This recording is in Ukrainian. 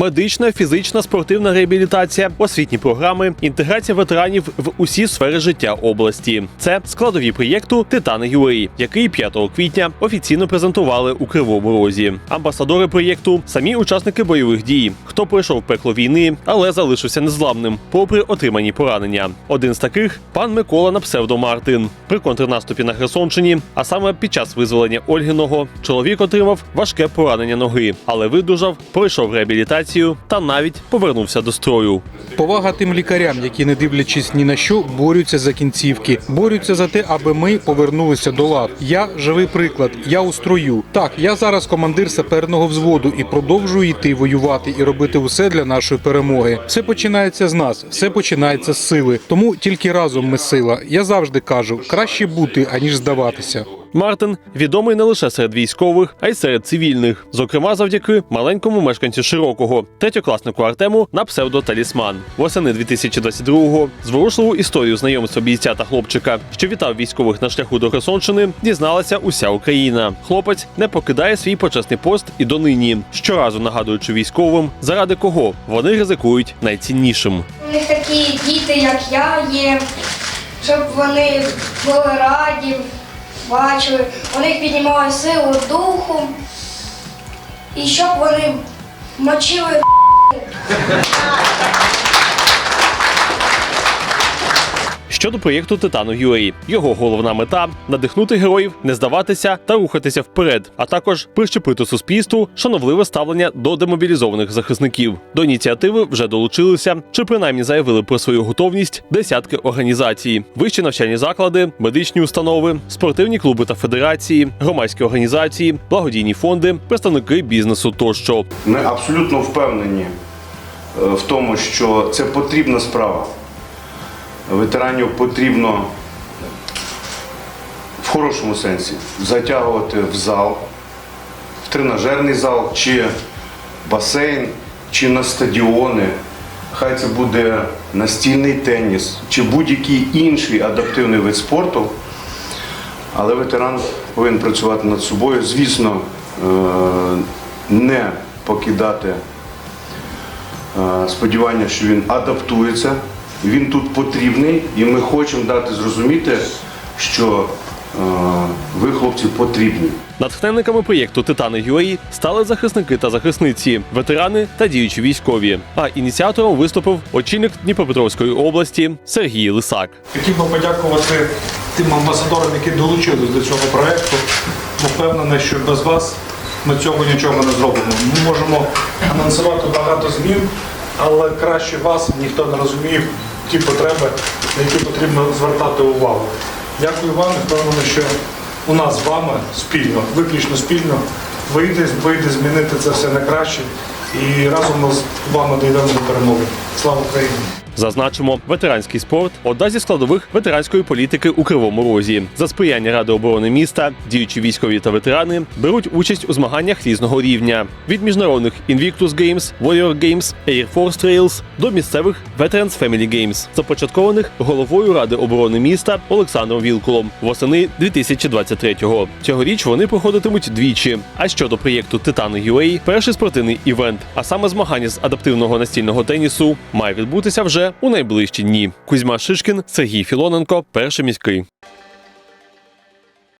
медична, фізична, спортивна реабілітація, освітні програми, інтеграція ветеранів в усі сфери життя області. Це складові проєкту Титани UA, який 5 квітня офіційно презентували у Кривому Розі. Амбасадори проєкту самі учасники бойових дій, хто пройшов пекло війни, але залишився незламним, попри отримані поранення. Один з таких пан Микола на псевдо Мартин. При контрнаступі на Херсонщині, а саме під час визволення Ольгиного, чоловік отримав важке поранення ноги, але видужав, пройшов реабілітацію та навіть повернувся до строю. Повага тим лікарям, які, не дивлячись ні на що, борються за кінцівки, борються за те, аби ми повернулися до лад. Я живий приклад, я у строю. Так, я зараз командир саперного взводу і продовжую йти воювати і робити усе для нашої перемоги. Все починається з нас, все починається з сили. Тому тільки разом ми сила. Я завжди кажу, краще бути аніж здаватися. Мартин відомий не лише серед військових, а й серед цивільних, зокрема завдяки маленькому мешканцю широкого, третьокласнику Артему на псевдо Талісман. Восени 2022-го зворушливу історію знайомства бійця та хлопчика, що вітав військових на шляху до Херсонщини, дізналася уся Україна. Хлопець не покидає свій почесний пост і донині, щоразу нагадуючи військовим, заради кого вони ризикують найціннішим. Такі діти, як я є, щоб вони були раді, бачили, у них піднімали силу духу, і щоб вони мочили Щодо проєкту Титану UA, його головна мета надихнути героїв, не здаватися та рухатися вперед, а також прищепити суспільству шановливе ставлення до демобілізованих захисників. До ініціативи вже долучилися чи принаймні заявили про свою готовність десятки організацій, вищі навчальні заклади, медичні установи, спортивні клуби та федерації, громадські організації, благодійні фонди, представники бізнесу тощо. Ми абсолютно впевнені е, в тому, що це потрібна справа. Ветеранів потрібно в хорошому сенсі затягувати в зал, в тренажерний зал, чи басейн, чи на стадіони. Хай це буде настільний теніс, чи будь-який інший адаптивний вид спорту. Але ветеран повинен працювати над собою. Звісно, е, не покидати е, сподівання, що він адаптується, він тут потрібний, і ми хочемо дати зрозуміти, що е, ви, хлопці, потрібні. Натхненниками проєкту Титани UA стали захисники та захисниці, ветерани та діючі військові. А ініціатором виступив очільник Дніпропетровської області Сергій Лисак. Хотів би подякувати тим амбасадорам, які долучились до цього проекту. Бо впевнений, що без вас ми цього нічого не зробимо. Ми можемо анонсувати багато змін, але краще вас ніхто не розуміє ті потреби, на які потрібно звертати увагу. Дякую вам впевнений, що у нас з вами спільно, виключно спільно, вийде, вийде змінити це все на краще. І разом ми з вами дійдемо до перемоги. Слава Україні! Зазначимо, ветеранський спорт одна зі складових ветеранської політики у Кривому Розі. За сприяння Ради оборони міста діючі військові та ветерани беруть участь у змаганнях різного рівня від міжнародних Invictus Games, Warrior Games, Air Force Trails до місцевих Veterans Family Games, започаткованих головою Ради оборони міста Олександром Вілкулом восени 2023-го. Цьогоріч вони проходитимуть двічі. А щодо проєкту Титани UA, перший спортивний івент, а саме змагання з адаптивного настільного тенісу, має відбутися вже у найближчі дні. Кузьма Шишкін, Сергій Філоненко, перший міський.